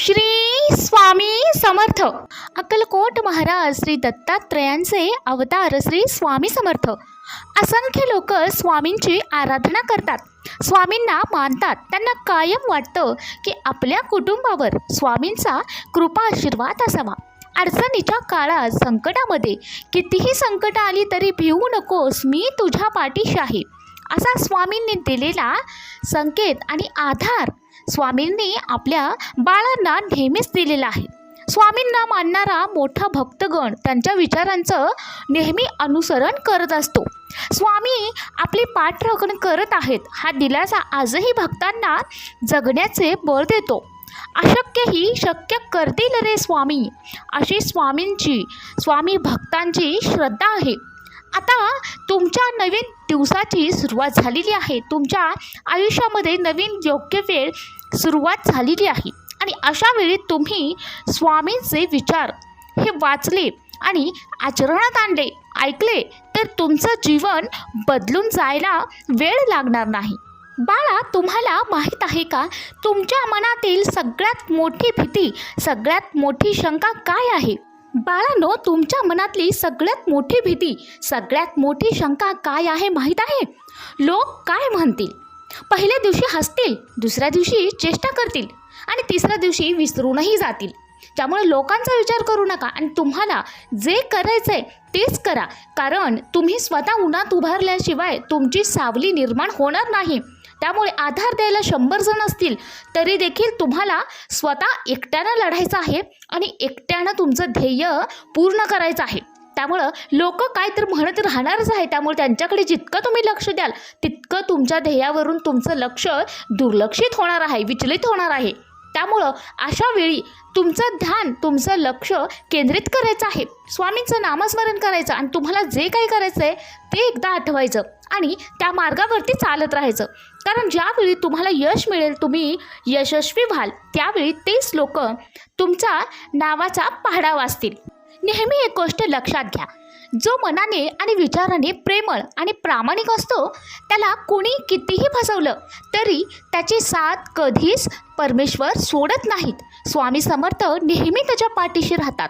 श्री स्वामी समर्थ. अक्कलकोट महाराज श्री दत्तात्रयांचे अवतार श्री स्वामी समर्थ. असंख्य लोक स्वामींची आराधना करतात. स्वामींना मानतात. त्यांना कायम वाटतं की आपल्या कुटुंबावर स्वामींचा कृपा आशीर्वाद असावा. अडचणीच्या काळात संकटामध्ये कितीही संकट आली तरी भिवू नकोस मी तुझ्या पाठीशी आहे. असा स्वामींनी दिलेला संकेत आणि आधार स्वामींनी आपल्या बाळांना नेहमीच दिलेला आहे. स्वामींना मानणारा मोठा भक्तगण त्यांच्या विचारांचं नेहमी अनुसरण करत असतो. स्वामी आपली पाठराखण करत आहेत हा दिलासा आजही भक्तांना जगण्याचे बळ देतो. अशक्यही शक्य करतील रे स्वामी अशी स्वामींची स्वामी भक्तांची श्रद्धा आहे. आता तुमच्या नवीन दिवसाची सुरुवात झालेली आहे. तुमच्या आयुष्यामध्ये नवीन योग्य वेळ सुरुवात झालेली आहे. आणि अशा वेळी तुम्ही स्वामींचे विचार हे वाचले आणि आचरणात आणले ऐकले तर तुमचं जीवन बदलून जायला वेळ लागणार नाही. बाळा तुम्हाला माहीत आहे का? तुमच्या मनातील सगळ्यात मोठी भीती सगळ्यात मोठी शंका काय आहे? बाळांनो तुमच्या मनातली सगळ्यात मोठी भीती सगळ्यात मोठी शंका काय आहे माहीत आहे? लोक काय म्हणतील? पहिल्या दिवशी हसतील दुसऱ्या दिवशी चेष्टा करतील आणि तिसऱ्या दिवशी विसरूनही जातील. त्यामुळे लोकांचा विचार करू नका आणि तुम्हाला जे करायचं आहे तेच करा. कारण तुम्ही स्वतः उन्हात उभारल्याशिवाय तुमची सावली निर्माण होणार नाही. त्यामुळे आधार द्यायला शंभर जण असतील तरी देखील तुम्हाला स्वतः एकट्यानं लढायचं आहे आणि एकट्यानं तुमचं ध्येय पूर्ण करायचं आहे. त्यामुळं लोक काय तर म्हणत राहणारच आहे. त्यामुळे त्यांच्याकडे जितकं तुम्ही लक्ष द्याल तितकं तुमच्या ध्येयावरून तुमचं लक्ष दुर्लक्षित होणार आहे विचलित होणार आहे. त्यामुळं अशा वेळी तुमचं ध्यान तुमचं लक्ष केंद्रित करायचं आहे. स्वामींचं नामस्मरण करायचं आणि तुम्हाला जे काही करायचं आहे ते एकदा आठवायचं आणि त्या मार्गावरती चालत राहायचं. कारण ज्यावेळी तुम्हाला यश मिळेल तुम्ही यशस्वी व्हाल त्यावेळी तेच लोक तुमचा नावाचा पहाडा वाचतील नेहमी एक गोष्ट लक्षात घ्या. जो मनाने आणि विचाराने प्रेमळ आणि प्रामाणिक असतो त्याला कुणी कितीही फसवलं तरी त्याची साथ कधीच परमेश्वर सोडत नाहीत. स्वामी समर्थ नेहमी त्याच्या पाठीशी राहतात.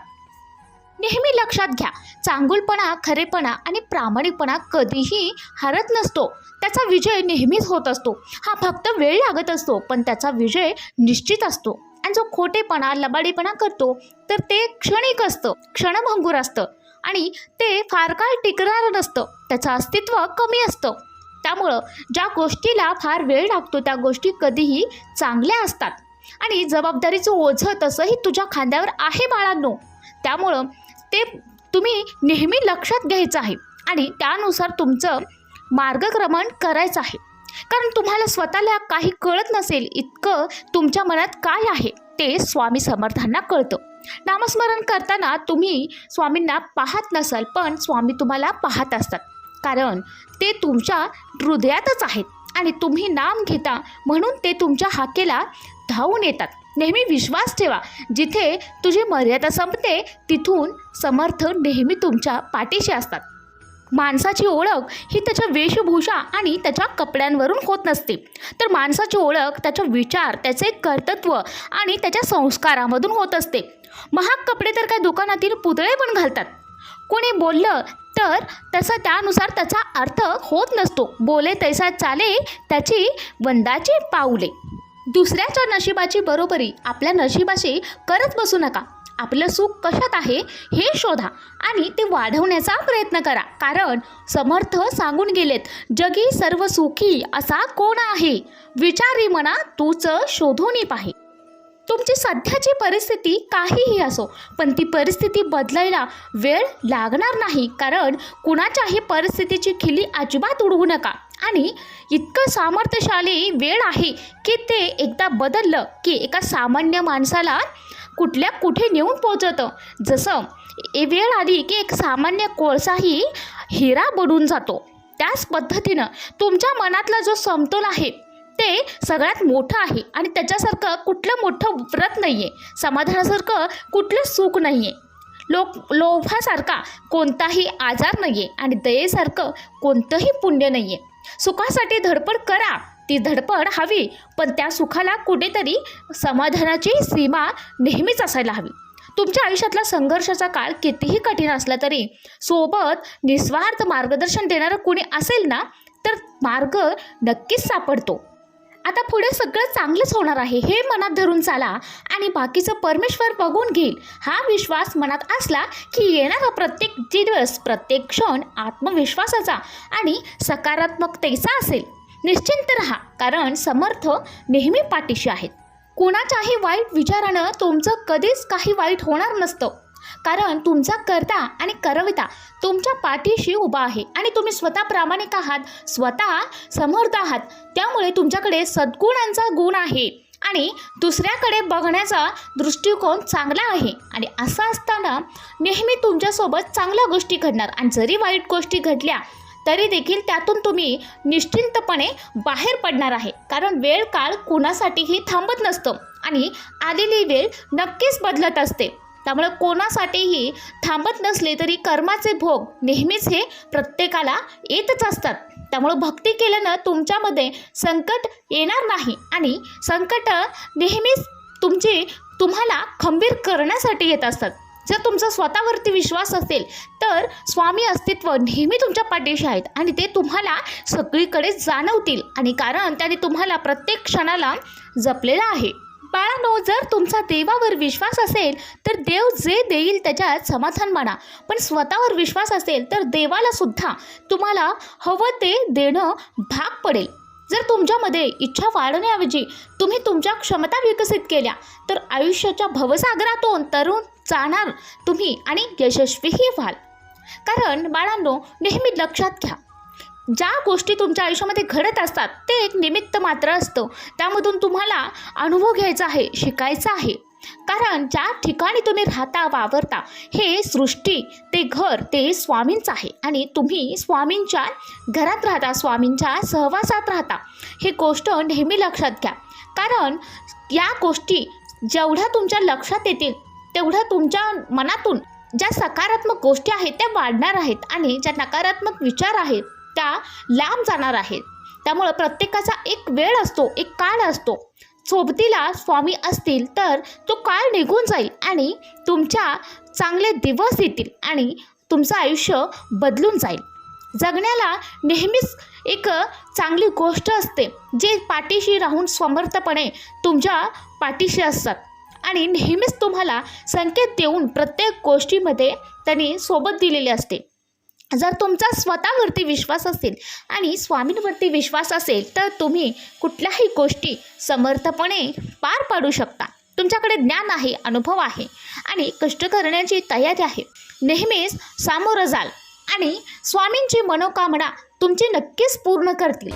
नेहमी लक्षात घ्या चांगुलपणा खरेपणा आणि प्रामाणिकपणा कधीही हरत नसतो. त्याचा विजय नेहमीच होत असतो. हा फक्त वेळ लागत असतो पण त्याचा विजय निश्चित असतो. आणि जो खोटेपणा लबाडीपणा करतो तर ते क्षणिक असतं क्षणभंगूर असतं. आणि ते फार काळ टिकणारं नसतं. त्याचं अस्तित्व कमी असतं. त्यामुळं ज्या गोष्टीला फार वेळ लागतो त्या गोष्टी कधीही चांगल्या असतात. आणि जबाबदारीचं ओझं तसंही तुझ्या खांद्यावर आहे बाळांनो. त्यामुळं ते तुम्ही नेहमी लक्षात घ्यायचं आहे. आणि त्यानुसार तुमचं मार्गक्रमण करायचं आहे. कारण तुम्हाला स्वतःला काही कळत नसेल इतकं तुमच्या मनात काय आहे ते स्वामी समर्थांना कळतं. नामस्मरण करताना तुम्ही स्वामींना पाहत नसाल पण स्वामी तुम्हाला पाहत असतात. कारण ते तुमच्या हृदयातच आहेत आणि तुम्ही नाम घेता म्हणून ते तुमच्या हाकेला धावून येतात. नेहमी विश्वास ठेवा जिथे तुझी मर्यादा संपते तिथून समर्थ नेहमी तुमच्या पाठीशी असतात. माणसाची ओळख ही त्याच्या वेशभूषा आणि त्याच्या कपड्यांवरून होत नसते. तर माणसाची ओळख त्याचा विचार त्याचे कर्तृत्व आणि त्याच्या संस्कारामधून होत असते. महाग कपडे तर काय दुकानातील पुतळे पण घालतात. कोणी बोललं तर तसं त्यानुसार त्याचा अर्थ होत नसतो. बोले तैसा चाले त्याची वंदाची पाऊले. दुसऱ्याच्या नशिबाची बरोबरी आपल्या नशिबाशी करत बसू नका. आपलं सुख कशात आहे हे शोधा आणि ते वाढवण्याचा प्रयत्न करा. कारण समर्थ सांगून गेलेत जगी सर्व सुखी असा कोण आहे? विचारी म्हणा तूच शोधून पाहे. तुमची सध्याची परिस्थिती काहीही असो पण ती परिस्थिती बदलायला वेळ लागणार नाही. कारण कुणाच्याही परिस्थितीची खिली अजिबात उडवू नका. आणि इतकं सामर्थ्यशाली वेळ आहे की ते एकदा बदललं की एका सामान्य माणसाला कुठल्या कुठे नेऊन पोचवतं जसं ए वेळ आली की एक सामान्य कोळसाही हिरा बनून जातो. त्याच पद्धतीनं तुमच्या मनातला जो समतोल आहे ते सगळ्यात मोठं आहे आणि त्याच्यासारखं कुठलं मोठं व्रत नाही आहे समाधानासारखं कुठलं सुख नाही आहे लोक लोभासारखा कोणताही आजार नाही आहे आणि दयेसारखं कोणतंही पुण्य नाही आहे सुखासाठी धडपड करा. ती धडपड हवी पण त्या सुखाला कुठेतरी समाधानाची सीमा नेहमीच असायला हवी. तुमच्या आयुष्यातला संघर्षाचा काळ कितीही कठीण असला तरी सोबत निस्वार्थ मार्गदर्शन देणारं कुणी असेल ना तर मार्ग नक्कीच सापडतो. आता पुढे सगळं चांगलंच होणार आहे हे मनात धरून चाला आणि बाकीचं परमेश्वर बघून घेईल. हा विश्वास मनात असला की येणारा प्रत्येक दिवस प्रत्येक क्षण आत्मविश्वासाचा आणि सकारात्मकतेचा असेल. निश्चिंत रहा कारण समर्थ नेहमी पाठीशी आहेत. कुणाच्याही वाईट विचारानं तुमचं कधीच काही वाईट होणार नसतं. कारण तुमचा करता आणि करविता तुमच्या पाठीशी उभा आहे आणि तुम्ही स्वतः प्रामाणिक आहात स्वतः समर्थ आहात. त्यामुळे तुमच्याकडे सद्गुणांचा गुण आहे आणि दुसऱ्याकडे बघण्याचा दृष्टिकोन चांगला आहे. आणि असं असताना नेहमी तुमच्यासोबत चांगल्या गोष्टी घडणार आणि जरी वाईट गोष्टी घडल्या तरी देखील त्यातून तुम्ही निश्चिंतपणे बाहेर पडणार आहे. कारण वेळ काळ कोणासाठीही थांबत नसतं आणि आलेली वेळ नक्कीच बदलत असते. त्यामुळे कोणासाठीही थांबत नसले तरी कर्माचे भोग नेहमीच हे प्रत्येकाला येतच असतात. त्यामुळं भक्ती केल्यानं तुमच्यामध्ये संकट येणार नाही आणि संकट नेहमीच तुमची तुम्हाला खंबीर करण्यासाठी येत असतात. जर तुमचा स्वतःवरती विश्वास असेल तर स्वामी अस्तित्व नेहमी तुमच्या पाठीशी आहेत आणि ते तुम्हाला सगळीकडे जाणवतील आणि कारण त्याने तुम्हाला प्रत्येक क्षणाला जपलेलं आहे. बाळानो जर तुमचा देवावर विश्वास असेल तर देव जे देईल त्याच्यात समाधान माना. पण स्वतःवर विश्वास असेल तर देवाला सुद्धा तुम्हाला हवं ते देणं भाग पडेल. जर तुमच्यामध्ये इच्छा वाढवण्याऐवजी तुम्ही तुमच्या क्षमता विकसित केल्या तर आयुष्याच्या भवसागरातून तरुण जाणार तुम्ही आणि यशस्वीही व्हाल. कारण बाळांनो नेहमी लक्षात घ्या ज्या गोष्टी तुमच्या आयुष्यामध्ये घडत असतात ते एक निमित्त मात्र असतं. त्यामधून तुम्हाला अनुभव घ्यायचा आहे शिकायचा आहे. कारण ज्या ठिकाणी तुम्ही राहता वावरता हे सृष्टी ते घर ते स्वामींचं आहे. आणि तुम्ही स्वामींच्या घरात राहता स्वामींच्या सहवासात राहता. हे गोष्ट नेहमी लक्षात घ्या. कारण या गोष्टी जेवढ्या तुमच्या लक्षात येतील तेवढ्या तुमच्या मनातून ज्या सकारात्मक गोष्टी आहेत त्या वाढणार आहेत. आणि ज्या नकारात्मक विचार आहेत त्या लांब जाणार आहेत. त्यामुळं प्रत्येकाचा एक वेळ असतो एक काळ असतो. सोबतीला स्वामी असतील तर तो काळ निघून जाईल आणि तुमच्या चांगले दिवस येतील आणि तुमचं आयुष्य बदलून जाईल. जगण्याला नेहमीच एक चांगली गोष्ट असते जे पाठीशी राहून समर्थपणे तुमच्या पाठीशी असतात. आणि नेहमीच तुम्हाला संकेत देऊन प्रत्येक गोष्टीमध्ये त्यांनी सोबत दिलेली असते. जर तुमचा स्वतःवरती विश्वास असेल आणि स्वामींवरती विश्वास असेल तर तुम्ही कुठल्याही गोष्टी समर्थपणे पार पाडू शकता. तुमच्याकडे ज्ञान आहे अनुभव आहे आणि कष्ट करण्याची तयारी आहे. नेहमीच सामोरं जाल आणि स्वामींची मनोकामना तुमची नक्कीच पूर्ण करतील.